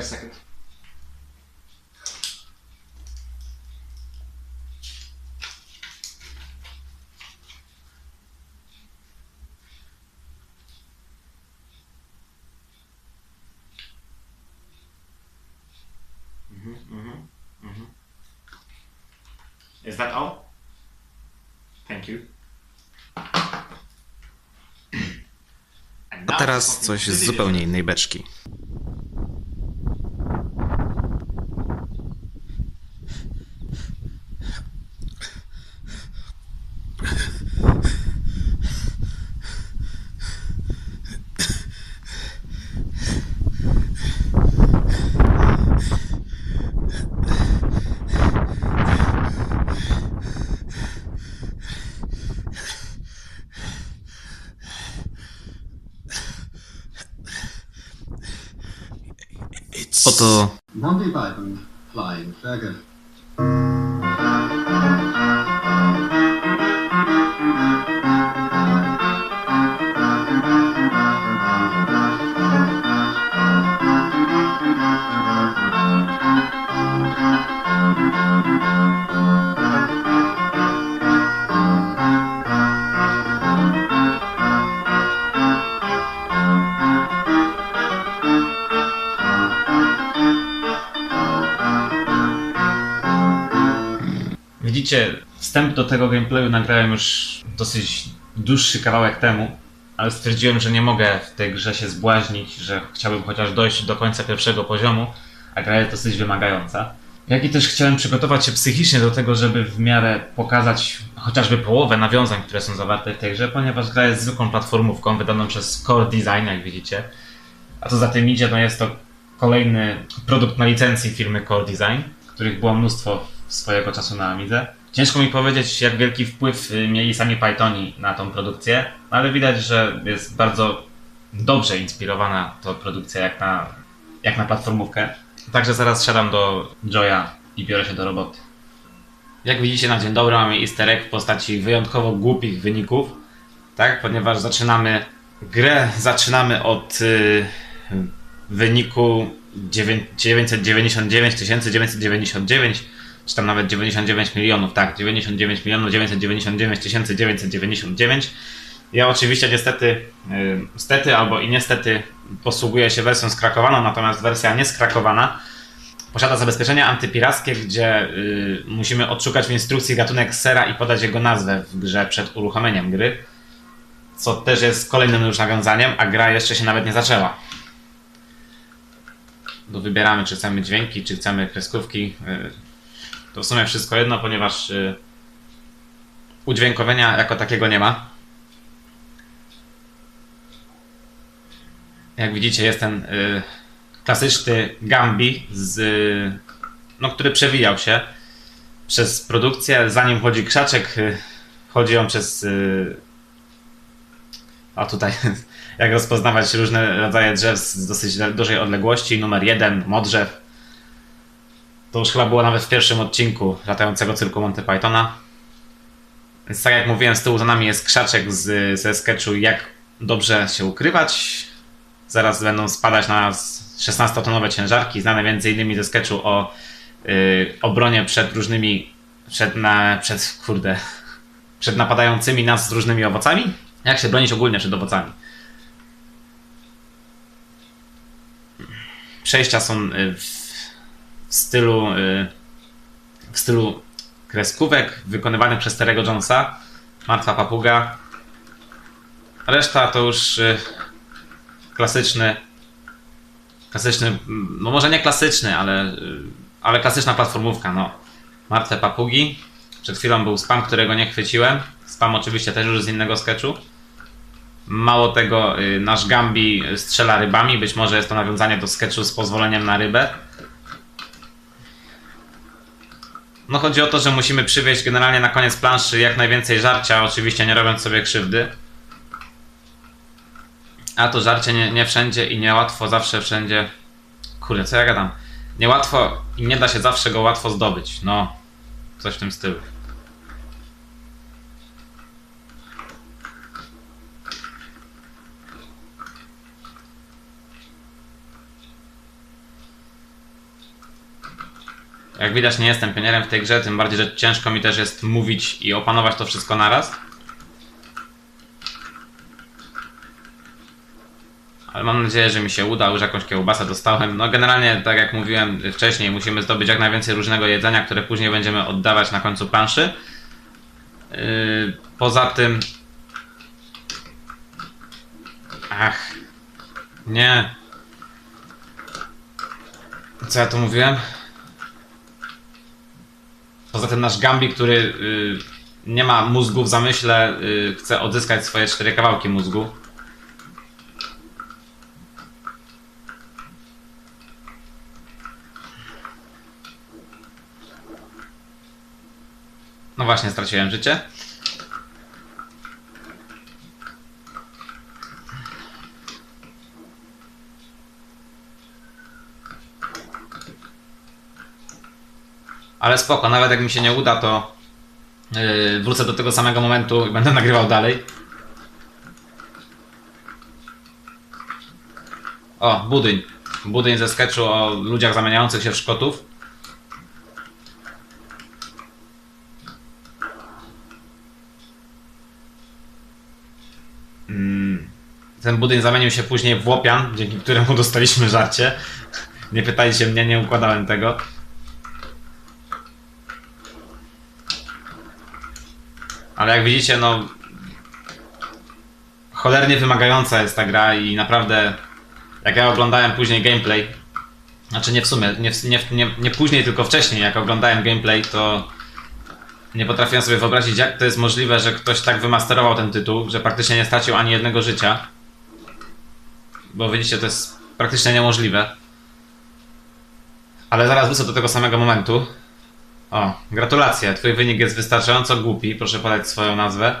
A second. Mhm, mhm, mhm. Is that all? Thank you. A teraz coś z zupełnie innej beczki. Oto Monty Python Flying Circus. Widzicie, wstęp do tego gameplayu nagrałem już dosyć dłuższy kawałek temu, ale stwierdziłem, że nie mogę w tej grze się zbłaźnić, że chciałbym chociaż dojść do końca pierwszego poziomu, a gra jest dosyć wymagająca. Jak i też chciałem przygotować się psychicznie do tego, żeby w miarę pokazać chociażby połowę nawiązań, które są zawarte w tej grze, ponieważ gra jest zwykłą platformówką wydaną przez Core Design, jak widzicie. A co za tym idzie, no jest to kolejny produkt na licencji firmy Core Design, których było mnóstwo swojego czasu na Amidze. Ciężko mi powiedzieć, jak wielki wpływ y, mieli sami Pythoni na tą produkcję, ale widać, że jest bardzo dobrze inspirowana to produkcja jak na, jak na platformówkę. Także zaraz siadam do Joya i biorę się do roboty. Jak widzicie na dzień dobry mamy easter egg w postaci wyjątkowo głupich wyników, tak? Ponieważ zaczynamy grę, zaczynamy od y, wyniku dziewię- 999 999 czy tam nawet 99 milionów, tak, 99 milionów 999 999. Ja oczywiście niestety, y, stety albo i niestety posługuję się wersją skrakowaną, natomiast wersja nieskrakowana posiada zabezpieczenia antypirackie, gdzie y, musimy odszukać w instrukcji gatunek sera i podać jego nazwę w grze przed uruchomieniem gry, co też jest kolejnym już nawiązaniem, a gra jeszcze się nawet nie zaczęła. Wybieramy, czy chcemy dźwięki, czy chcemy kreskówki. To w sumie wszystko jedno, ponieważ y, udźwiękowienia jako takiego nie ma. Jak widzicie, jest ten y, klasyczny Gambi, z, no, który przewijał się przez produkcję. Zanim chodzi krzaczek, y, chodzi on przez. A tutaj, jak rozpoznawać różne rodzaje drzew z dosyć dużej odległości. Numer jeden, modrzew. To już chyba było nawet w pierwszym odcinku latającego cyrku Monty Pythona. Więc tak jak mówiłem, z tyłu za nami jest krzaczek z, ze sketchu Jak dobrze się ukrywać. Zaraz będą spadać na nas 16-tonowe ciężarki, znane m.in. ze sketchu o y, obronie przed różnymi, przed, na, przed, kurde, przed napadającymi nas z różnymi owocami. Jak się bronić ogólnie przed owocami. Przejścia są y, w, w stylu y, w stylu kreskówek wykonywanych przez Terego Jonesa. Martwa papuga. Reszta to już y, klasyczny klasyczny, no może nie klasyczny, ale, y, ale klasyczna platformówka, no. Martwe papugi. Przed chwilą był spam, którego nie chwyciłem. Spam oczywiście też już z innego sketchu. Mało tego, nasz Gambi strzela rybami. Być może jest to nawiązanie do sketchu z pozwoleniem na rybę. No chodzi o to, że musimy przywieźć generalnie na koniec planszy jak najwięcej żarcia, oczywiście nie robiąc sobie krzywdy. A to żarcie nie, nie wszędzie i niełatwo zawsze wszędzie. Kurde, co ja gadam? Niełatwo i nie da się zawsze go łatwo zdobyć. No, coś w tym stylu. Jak widać, nie jestem pionierem w tej grze, tym bardziej, że ciężko mi też jest mówić i opanować to wszystko naraz. Ale mam nadzieję, że mi się uda, już jakąś kiełbasę dostałem. No generalnie, tak jak mówiłem wcześniej, musimy zdobyć jak najwięcej różnego jedzenia, które później będziemy oddawać na końcu planszy. Yy, poza tym... Ach... Nie. Co ja tu mówiłem? Poza tym nasz Gambi, który y, nie ma mózgu w zamyśle, y, chce odzyskać swoje cztery kawałki mózgu. No właśnie, straciłem życie. Ale spoko, nawet jak mi się nie uda, to yy, wrócę do tego samego momentu i będę nagrywał dalej. O, budyń. Budyń ze sketchu o ludziach zamieniających się w Szkotów. Mm, Ten budyń zamienił się później w łopian, dzięki któremu dostaliśmy żarcie. Nie pytajcie mnie, nie układałem tego. Ale jak widzicie, no. Cholernie wymagająca jest ta gra i naprawdę. Jak ja oglądałem później gameplay. Znaczy nie w sumie, nie, w- nie, nie, nie później, tylko wcześniej, jak oglądałem gameplay, to nie potrafiłem sobie wyobrazić, jak to jest możliwe, że ktoś tak wymasterował ten tytuł, że praktycznie nie stracił ani jednego życia. Bo widzicie, to jest praktycznie niemożliwe. Ale zaraz wrócę do tego samego momentu. O, gratulacje. Twój wynik jest wystarczająco głupi. Proszę podać swoją nazwę.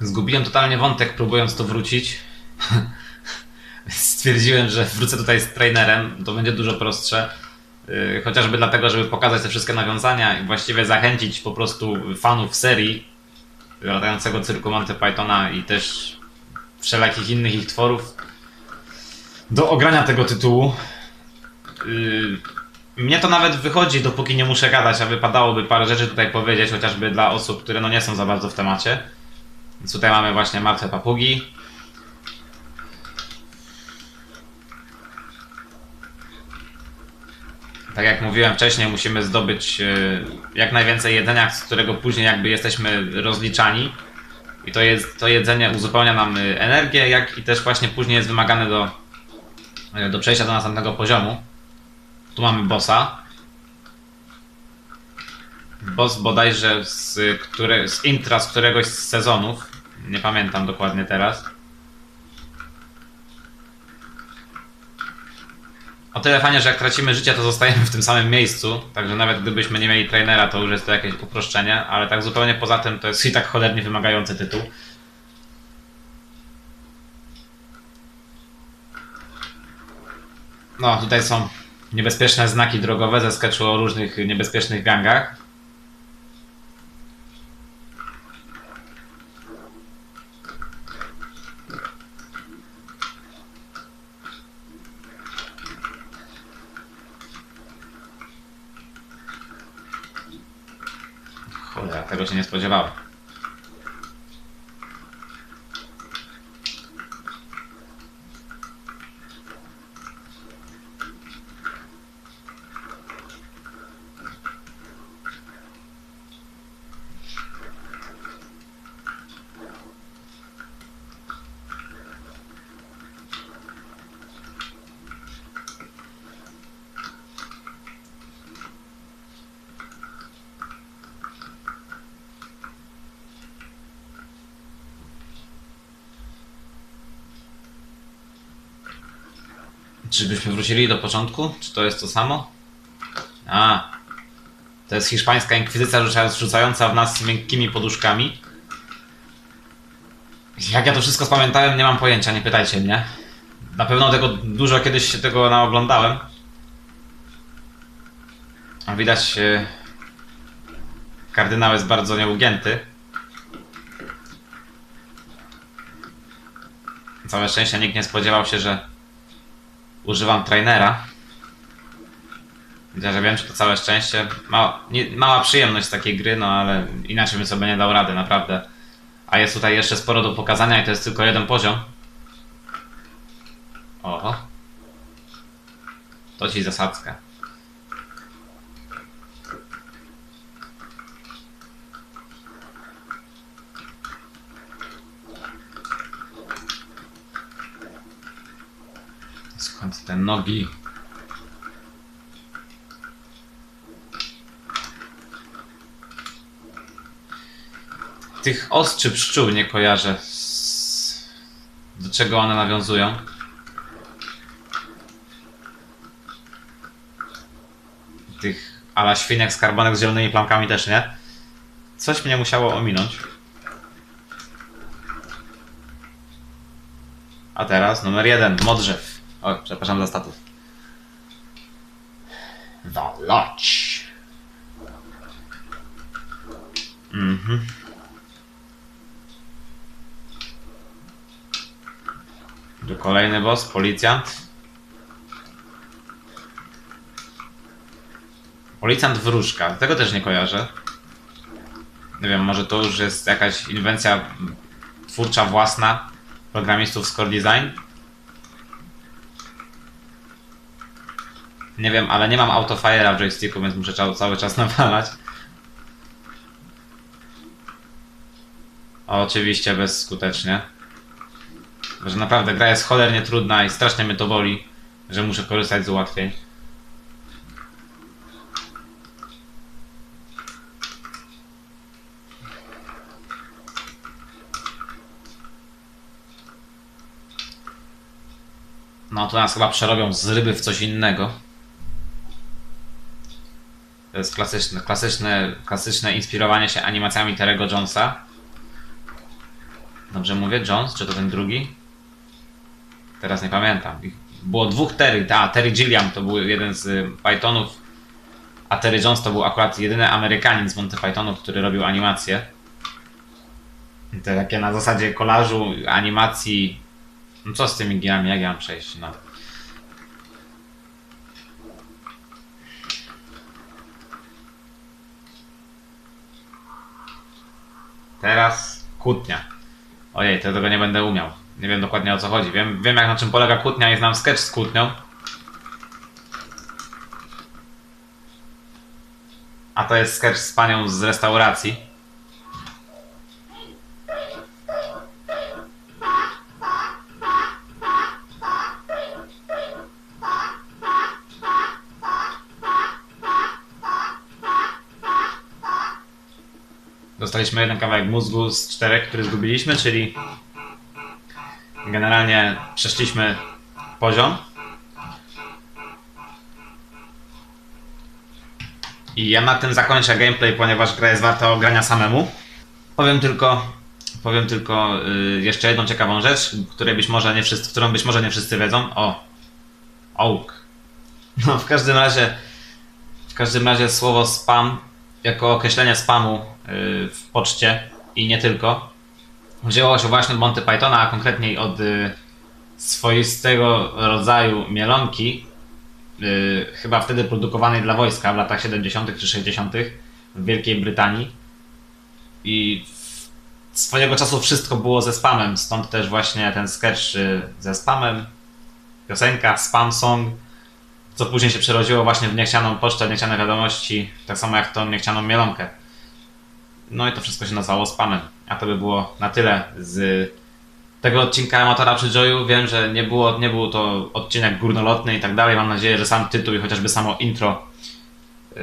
Zgubiłem totalnie wątek, próbując to wrócić. Stwierdziłem, że wrócę tutaj z trainerem, to będzie dużo prostsze. Yy, Chociażby dlatego, żeby pokazać te wszystkie nawiązania i właściwie zachęcić po prostu fanów serii latającego cyrku Monty Pythona i też wszelakich innych ich tworów do ogrania tego tytułu. Yy, Mnie to nawet wychodzi, dopóki nie muszę gadać, a wypadałoby parę rzeczy tutaj powiedzieć, chociażby dla osób, które no nie są za bardzo w temacie. Więc tutaj mamy właśnie martwe papugi. Tak jak mówiłem wcześniej, musimy zdobyć e, jak najwięcej jedzenia, z którego później jakby jesteśmy rozliczani. I to, jest, to jedzenie uzupełnia nam e, energię, jak i też właśnie później jest wymagane do, e, do przejścia do następnego poziomu. Tu mamy bossa. Boss bodajże z, które, z intra z któregoś z sezonów. Nie pamiętam dokładnie teraz. O tyle fajnie, że jak tracimy życie, to zostajemy w tym samym miejscu. Także nawet gdybyśmy nie mieli trainera, to już jest to jakieś uproszczenie. Ale tak zupełnie poza tym, to jest i tak cholernie wymagający tytuł. No, tutaj są niebezpieczne znaki drogowe ze sketchu o różnych niebezpiecznych gangach. Cholera, tego się nie spodziewałem. Czy byśmy wrócili do początku? Czy to jest to samo? A, to jest hiszpańska inkwizycja rzuca- rzucająca w nas miękkimi poduszkami. Jak ja to wszystko spamiętałem, nie mam pojęcia, nie pytajcie mnie. Na pewno tego dużo kiedyś się tego naoglądałem. Widać, e, kardynał jest bardzo nieugięty. Całe szczęście nikt nie spodziewał się, że używam trainera. Widzę, że wiem, czy to całe szczęście. Mała, nie, mała przyjemność z takiej gry, no ale inaczej bym sobie nie dał rady, naprawdę. A jest tutaj jeszcze sporo do pokazania i to jest tylko jeden poziom. Oho. To ci zasadzka. Skąd te nogi? Tych ostrzy pszczół nie kojarzę. Do czego one nawiązują? Tych ala świnek skarbonek z zielonymi plamkami też nie. Coś mnie musiało ominąć. A teraz numer jeden, Modrzew. O, przepraszam za statut. Waloć. Mhm. Tu kolejny boss, policjant. Policjant wróżka. Tego też nie kojarzę. Nie wiem, może to już jest jakaś inwencja twórcza własna programistów z Core Design. Nie wiem, ale nie mam autofire'a w joysticku, więc muszę cały, czas nawalać. Oczywiście bezskutecznie. Że naprawdę gra jest cholernie trudna i strasznie mnie to boli, że muszę korzystać z ułatwień. No to nas chyba przerobią z ryby w coś innego. To jest klasyczne, klasyczne, klasyczne inspirowanie się animacjami Terego Jonesa. Dobrze mówię? Jones? Czy to ten drugi? Teraz nie pamiętam. Było dwóch Terry. A, Terry Gilliam to był jeden z y, Pythonów, a Terry Jones to był akurat jedyny Amerykanin z Monty Pythonów, który robił animacje. Te takie na zasadzie kolażu, animacji. No co z tymi gierami? Jak ja mam przejść? No. Teraz kłótnia. Ojej, to tego nie będę umiał. Nie wiem dokładnie o co chodzi. Wiem, wiem jak na czym polega kłótnia i znam sketch z kłótnią. A to jest sketch z panią z restauracji. Dostaliśmy jeden kawałek mózgu z czterech, który zgubiliśmy, czyli generalnie przeszliśmy poziom. I ja na tym zakończę gameplay, ponieważ gra jest warta ogrania samemu. Powiem tylko, powiem tylko y, jeszcze jedną ciekawą rzecz, której być może nie wszyscy, którą być może nie wszyscy wiedzą. O, oak. No w każdym razie, w każdym razie słowo spam jako określenie spamu w poczcie i nie tylko wzięło się właśnie od Monty Pythona, a konkretniej od y, swoistego rodzaju mielonki, y, chyba wtedy produkowanej dla wojska w latach 70. czy 60. w Wielkiej Brytanii. I swojego czasu wszystko było ze spamem, stąd też właśnie ten sketch y, ze spamem, piosenka Spam Song, co później się przerodziło właśnie w niechcianą pocztę, niechciane wiadomości, tak samo jak tą niechcianą mielonkę. No i to wszystko się nazywało spamem. A to by było na tyle z tego odcinka Amatora przy Joyu. Wiem, że nie, było, nie był to odcinek górnolotny i tak dalej. Mam nadzieję, że sam tytuł i chociażby samo intro yy,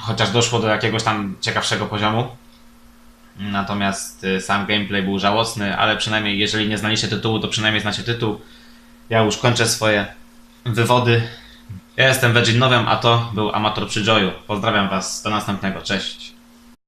chociaż doszło do jakiegoś tam ciekawszego poziomu. Natomiast y, sam gameplay był żałosny, ale przynajmniej jeżeli nie znaliście tytułu, to przynajmniej znacie tytuł. Ja już kończę swoje wywody. Ja jestem Virgin Nowem, a to był Amator przy Joyu. Pozdrawiam Was, do następnego, cześć.